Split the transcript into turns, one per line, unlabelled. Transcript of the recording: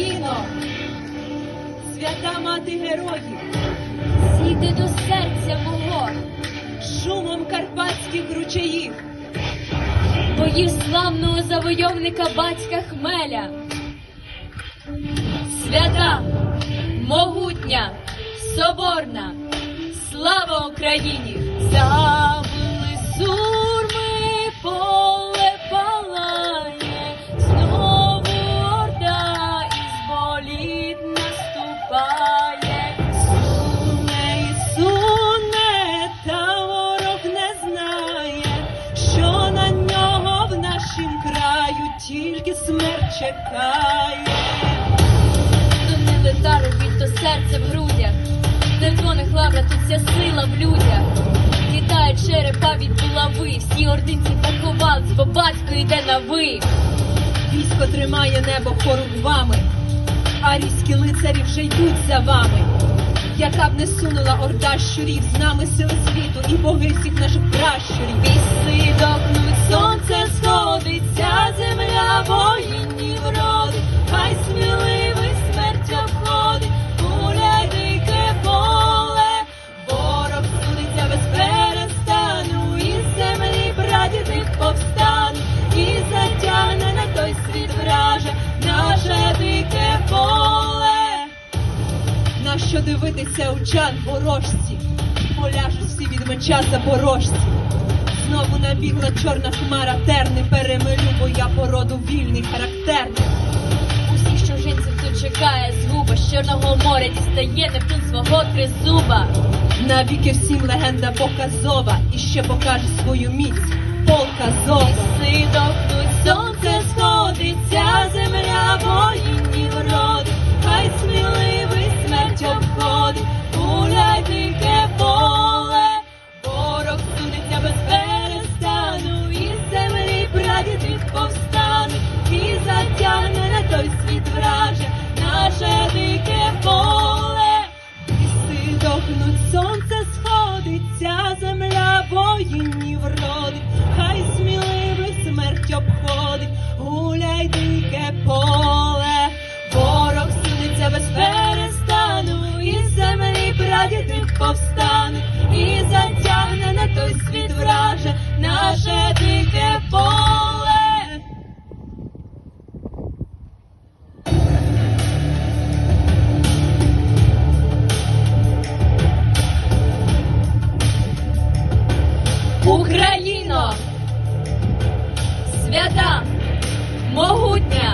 Україно, свята мати героїв,
Зійди до серця мого,
шумом карпатських ручаїв,
боїв славного завойовника батька Хмеля. Свята, могутня, соборна, слава Україні!
Тільки смерть чекає.
Тонили тару від то серце в грудях, де в дзвоних тут вся сила в людях. Літає черепа від булави, всі ординці поховались, бо батько йде на ви.
Військо тримає небо хорувами, арійські лицарі вже йдуть за вами. Яка б не сунула орда щурів, з нами сили світу і боги всіх наших пращурів. Нащо дивитися у ворожці? Поляжуть всі від меча запорожці. Знову набігла чорна хмара терни, перемилю, бо я породу вільний, характерний.
Усіх чужинців тут чекає згуба, з Чорного моря дістає Нептун свого тризуба.
Навіки всім легенда показова і ще покаже свою міць. Полка зова. Ліси дохнуть, сонце сходиться, земля вроди, хай сміливих смерть обходить, гуляй дике поле, ворог сунеться без перестану, і землі прадідних повстане, і затягне
Свята, могутня,